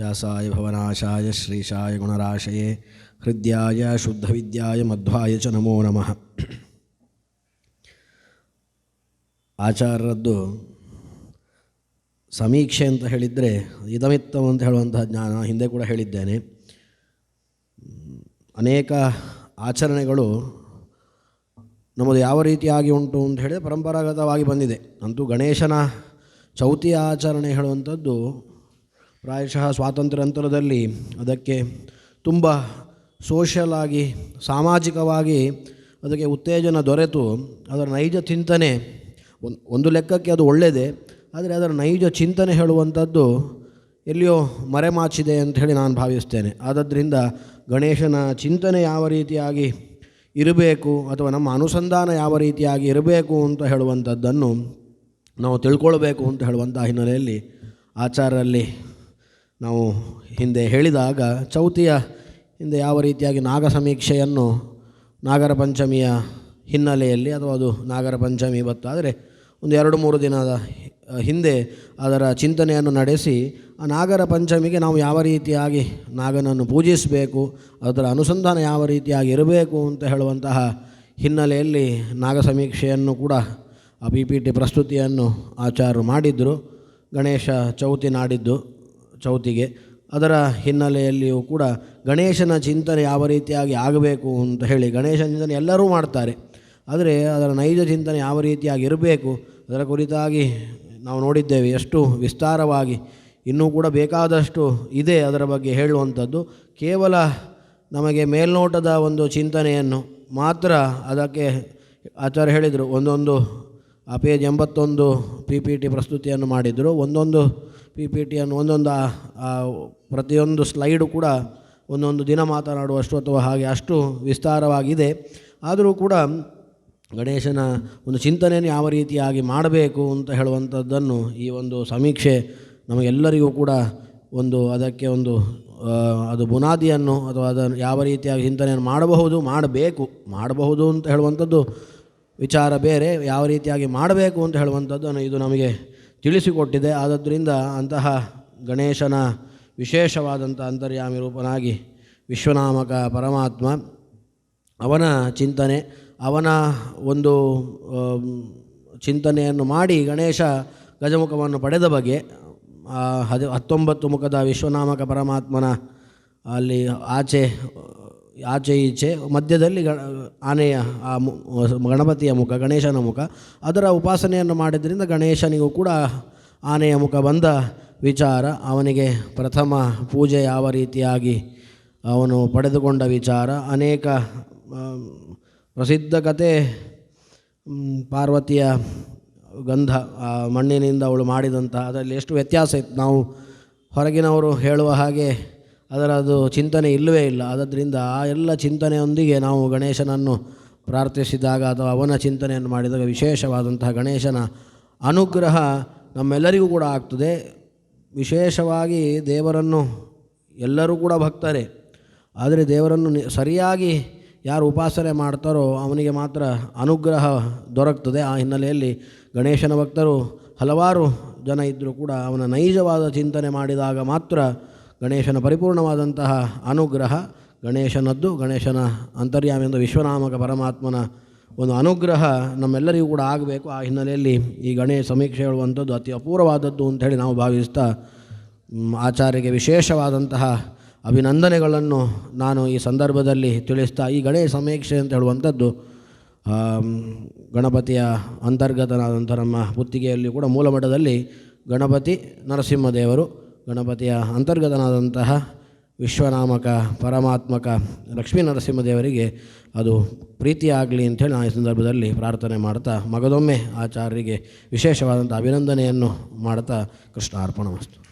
व्यासाय भवनाशाय श्रीशाय गुणराशये हृद्याय शुद्धविद्याय मध्वाय च नमो नमः ಆಚಾರ್ಯರದ್ದು ಸಮೀಕ್ಷೆ ಅಂತ ಹೇಳಿದರೆ ಇದಮಿತ್ತಮ್ ಅಂತ ಹೇಳುವಂತಹ ಜ್ಞಾನ ಹಿಂದೆ ಕೂಡ ಹೇಳಿದ್ದೇನೆ ಅನೇಕ ಆಚರಣೆಗಳು ನಮ್ಮದು ಯಾವ ರೀತಿಯಾಗಿ ಉಂಟು ಅಂತ ಹೇಳಿದರೆ ಪರಂಪರಾಗತವಾಗಿ ಬಂದಿದೆ ಅಂತೂ ಗಣೇಶನ ಚೌತಿ ಆಚರಣೆ ಹೇಳುವಂಥದ್ದು ಪ್ರಾಯಶಃ ಸ್ವಾತಂತ್ರ್ಯ ನಂತರದಲ್ಲಿ ಅದಕ್ಕೆ ತುಂಬ ಸೋಷಲ್ ಆಗಿ, ಸಾಮಾಜಿಕವಾಗಿ ಅದಕ್ಕೆ ಉತ್ತೇಜನ ದೊರೆತು. ಅದರ ನೈಜ ಚಿಂತನೆ ಒಂದು ಲೆಕ್ಕಕ್ಕೆ ಅದು ಒಳ್ಳೆಯದೇ ಆದರೆ ಅದರ ನೈಜ ಚಿಂತನೆ ಹೇಳುವಂಥದ್ದು ಎಲ್ಲಿಯೋ ಮರೆಮಾಚಿದೆ ಅಂತ ಹೇಳಿ ನಾನು ಭಾವಿಸ್ತೇನೆ. ಆದ್ದರಿಂದ ಗಣೇಶನ ಚಿಂತನೆ ಯಾವ ರೀತಿಯಾಗಿ ಇರಬೇಕು ಅಥವಾ ನಮ್ಮ ಅನುಸಂಧಾನ ಯಾವ ರೀತಿಯಾಗಿ ಇರಬೇಕು ಅಂತ ಹೇಳುವಂಥದ್ದನ್ನು ನಾವು ತಿಳ್ಕೊಳ್ಬೇಕು ಅಂತ ಹೇಳುವಂಥ ಹಿನ್ನೆಲೆಯಲ್ಲಿ ಆಚಾರ್ಯರಲ್ಲಿ ನಾವು ಹಿಂದೆ ಹೇಳಿದಾಗ ಚೌತಿಯ ಹಿಂದೆ ಯಾವ ರೀತಿಯಾಗಿ ನಾಗ ಸಮೀಕ್ಷೆಯನ್ನು ನಾಗರ ಪಂಚಮಿಯ ಹಿನ್ನೆಲೆಯಲ್ಲಿ ಅಥವಾ ಅದು ನಾಗರ ಪಂಚಮಿ ಇವತ್ತು ಆದರೆ ಒಂದು ಎರಡು ಮೂರು ದಿನದ ಹಿಂದೆ ಅದರ ಚಿಂತನೆಯನ್ನು ನಡೆಸಿ ಆ ನಾಗರ ಪಂಚಮಿಗೆ ನಾವು ಯಾವ ರೀತಿಯಾಗಿ ನಾಗನನ್ನು ಪೂಜಿಸಬೇಕು, ಅದರ ಅನುಸಂಧಾನ ಯಾವ ರೀತಿಯಾಗಿ ಇರಬೇಕು ಅಂತ ಹೇಳುವಂತಹ ಹಿನ್ನೆಲೆಯಲ್ಲಿ ನಾಗ ಸಮೀಕ್ಷೆಯನ್ನು ಕೂಡ ಆ ಪಿ ಪಿ ಟಿ ಪ್ರಸ್ತುತಿಯನ್ನು ಆಚಾರ್ಯರು ಮಾಡಿದ್ದರು ಗಣೇಶ ಚೌತಿ ನಾಡಿದ್ದು. ಚೌತಿಗೆ. ಅದರ ಹಿನ್ನೆಲೆಯಲ್ಲಿಯೂ ಕೂಡ ಗಣೇಶನ ಚಿಂತನೆ ಯಾವ ರೀತಿಯಾಗಿ ಆಗಬೇಕು ಅಂತ ಹೇಳಿ ಗಣೇಶನ ಚಿಂತನೆ ಎಲ್ಲರೂ ಮಾಡ್ತಾರೆ. ಆದರೆ ಅದರ ನೈಜ ಚಿಂತನೆ ಯಾವ ರೀತಿಯಾಗಿ ಇರಬೇಕು, ಅದರ ಕುರಿತಾಗಿ ನಾವು ನೋಡಿದ್ದೇವೆ ಎಷ್ಟು ವಿಸ್ತಾರವಾಗಿ ಇನ್ನೂ ಕೂಡ ಬೇಕಾದಷ್ಟು ಇದೆ ಅದರ ಬಗ್ಗೆ ಹೇಳುವಂಥದ್ದು. ಕೇವಲ ನಮಗೆ ಮೇಲ್ನೋಟದ ಒಂದು ಚಿಂತನೆಯನ್ನು ಮಾತ್ರ ಅದಕ್ಕೆ ಆಚಾರ್ಯ ಹೇಳಿದರು. ಒಂದೊಂದು ಆ ಪೇಜ್ ಎಂಬತ್ತೊಂದು ಪಿ ಪಿ ಟಿ ಪ್ರಸ್ತುತಿಯನ್ನು ಮಾಡಿದರು. ಒಂದೊಂದು ಪಿ ಪಿ ಟಿಯನ್ನು ಒಂದೊಂದು ಪ್ರತಿಯೊಂದು ಸ್ಲೈಡು ಕೂಡ ಒಂದೊಂದು ದಿನ ಮಾತನಾಡುವಷ್ಟು ಅಥವಾ ಹಾಗೆ ಅಷ್ಟು ವಿಸ್ತಾರವಾಗಿದೆ. ಆದರೂ ಕೂಡ ಗಣೇಶನ ಒಂದು ಚಿಂತನೆಯನ್ನು ಯಾವ ರೀತಿಯಾಗಿ ಮಾಡಬೇಕು ಅಂತ ಹೇಳುವಂಥದ್ದನ್ನು ಈ ಒಂದು ಸಮೀಕ್ಷೆ ನಮಗೆಲ್ಲರಿಗೂ ಕೂಡ ಒಂದು ಅದಕ್ಕೆ ಒಂದು ಅದು ಬುನಾದಿಯನ್ನು ಅಥವಾ ಅದನ್ನು ಯಾವ ರೀತಿಯಾಗಿ ಚಿಂತನೆಯನ್ನು ಮಾಡಬಹುದು, ಮಾಡಬೇಕು, ಮಾಡಬಹುದು ಅಂತ ಹೇಳುವಂಥದ್ದು ವಿಚಾರ ಬೇರೆ. ಯಾವ ರೀತಿಯಾಗಿ ಮಾಡಬೇಕು ಅಂತ ಹೇಳುವಂಥದ್ದನ್ನು ಇದು ನಮಗೆ ತಿಳಿಸಿಕೊಟ್ಟಿದೆ. ಆದ್ದರಿಂದ ಅಂತಹ ಗಣೇಶನ ವಿಶೇಷವಾದಂಥ ಅಂತರ್ಯಾಮಿ ರೂಪನಾಗಿ ವಿಶ್ವನಾಮಕ ಪರಮಾತ್ಮ, ಅವನ ಚಿಂತನೆ, ಅವನ ಒಂದು ಚಿಂತನೆಯನ್ನು ಮಾಡಿ ಗಣೇಶ ಗಜಮುಖವನ್ನು ಪಡೆದ ಬಗೆ ಹದಿ ಹತ್ತೊಂಬತ್ತು ಮುಖದ ವಿಶ್ವನಾಮಕ ಪರಮಾತ್ಮನ ಅಲ್ಲಿ ಆಚೆ ಆಚೆ ಈಚೆ ಮಧ್ಯದಲ್ಲಿ ಗಣ, ಆನೆಯ, ಆ ಗಣಪತಿಯ ಮುಖ, ಗಣೇಶನ ಮುಖ, ಅದರ ಉಪಾಸನೆಯನ್ನು ಮಾಡಿದ್ದರಿಂದ ಗಣೇಶನಿಗೂ ಕೂಡ ಆನೆಯ ಮುಖ ಬಂದ ವಿಚಾರ, ಅವನಿಗೆ ಪ್ರಥಮ ಪೂಜೆ ಯಾವ ರೀತಿಯಾಗಿ ಅವನು ಪಡೆದುಕೊಂಡ ವಿಚಾರ, ಅನೇಕ ಪ್ರಸಿದ್ಧ ಕತೆ ಪಾರ್ವತಿಯ ಗಂಧ ಮಣ್ಣಿನಿಂದ ಅವಳು ಮಾಡಿದಂಥ ಅದರಲ್ಲಿ ಎಷ್ಟು ವ್ಯತ್ಯಾಸ ಇತ್ತು, ನಾವು ಹೊರಗಿನವರು ಹೇಳುವ ಹಾಗೆ ಅದರದು ಚಿಂತನೆ ಇಲ್ಲವೇ ಇಲ್ಲ. ಆದ್ದರಿಂದ ಆ ಎಲ್ಲ ಚಿಂತನೆಯೊಂದಿಗೆ ನಾವು ಗಣೇಶನನ್ನು ಪ್ರಾರ್ಥಿಸಿದಾಗ ಅಥವಾ ಅವನ ಚಿಂತನೆಯನ್ನು ಮಾಡಿದಾಗ ವಿಶೇಷವಾದಂತಹ ಗಣೇಶನ ಅನುಗ್ರಹ ನಮ್ಮೆಲ್ಲರಿಗೂ ಕೂಡ ಆಗ್ತದೆ. ವಿಶೇಷವಾಗಿ ದೇವರನ್ನು ಎಲ್ಲರೂ ಕೂಡ ಭಕ್ತರೇ. ಆದರೆ ದೇವರನ್ನು ಸರಿಯಾಗಿ ಯಾರು ಉಪಾಸನೆ ಮಾಡ್ತಾರೋ ಅವನಿಗೆ ಮಾತ್ರ ಅನುಗ್ರಹ ದೊರಕ್ತದೆ. ಆ ಹಿನ್ನೆಲೆಯಲ್ಲಿ ಗಣೇಶನ ಭಕ್ತರು ಹಲವಾರು ಜನ ಇದ್ದರೂ ಕೂಡ ಅವನ ನೈಜವಾದ ಚಿಂತನೆ ಮಾಡಿದಾಗ ಮಾತ್ರ ಗಣೇಶನ ಪರಿಪೂರ್ಣವಾದಂತಹ ಅನುಗ್ರಹ, ಗಣೇಶನದ್ದು, ಗಣೇಶನ ಅಂತರ್ಯಾಮಿ ಎಂದು ವಿಶ್ವನಾಮಕ ಪರಮಾತ್ಮನ ಒಂದು ಅನುಗ್ರಹ ನಮ್ಮೆಲ್ಲರಿಗೂ ಕೂಡ ಆಗಬೇಕು. ಆ ಹಿನ್ನೆಲೆಯಲ್ಲಿ ಈ ಗಣೇಶ ಸಮೀಕ್ಷೆ ಹೇಳುವಂಥದ್ದು ಅತಿ ಅಪೂರ್ವವಾದದ್ದು ಅಂಥೇಳಿ ನಾವು ಭಾವಿಸ್ತಾ ಆಚಾರ್ಯಗೆ ವಿಶೇಷವಾದಂತಹ ಅಭಿನಂದನೆಗಳನ್ನು ನಾನು ಈ ಸಂದರ್ಭದಲ್ಲಿ ತಿಳಿಸ್ತಾ, ಈ ಗಣೇಶ ಸಮೀಕ್ಷೆ ಅಂತ ಹೇಳುವಂಥದ್ದು ಗಣಪತಿಯ ಅಂತರ್ಗತನಾದಂಥ ನಮ್ಮ ಪುತ್ತಿಗೆಯಲ್ಲಿ ಕೂಡ ಮೂಲಮಠದಲ್ಲಿ ಗಣಪತಿ ನರಸಿಂಹದೇವರು ಗಣಪತಿಯ ಅಂತರ್ಗತನಾದಂತಹ ವಿಶ್ವನಾಮಕ, ಪರಮಾತ್ಮಕ ಲಕ್ಷ್ಮೀ ನರಸಿಂಹದೇವರಿಗೆ ಅದು ಪ್ರೀತಿಯಾಗಲಿ ಅಂಥೇಳಿ ನಾನು ಈ ಸಂದರ್ಭದಲ್ಲಿ ಪ್ರಾರ್ಥನೆ ಮಾಡ್ತಾ, ಮಗದೊಮ್ಮೆ ಆಚಾರ್ಯರಿಗೆ ವಿಶೇಷವಾದಂಥ ಅಭಿನಂದನೆಯನ್ನು ಮಾಡ್ತಾ ಕೃಷ್ಣ ಅರ್ಪಣ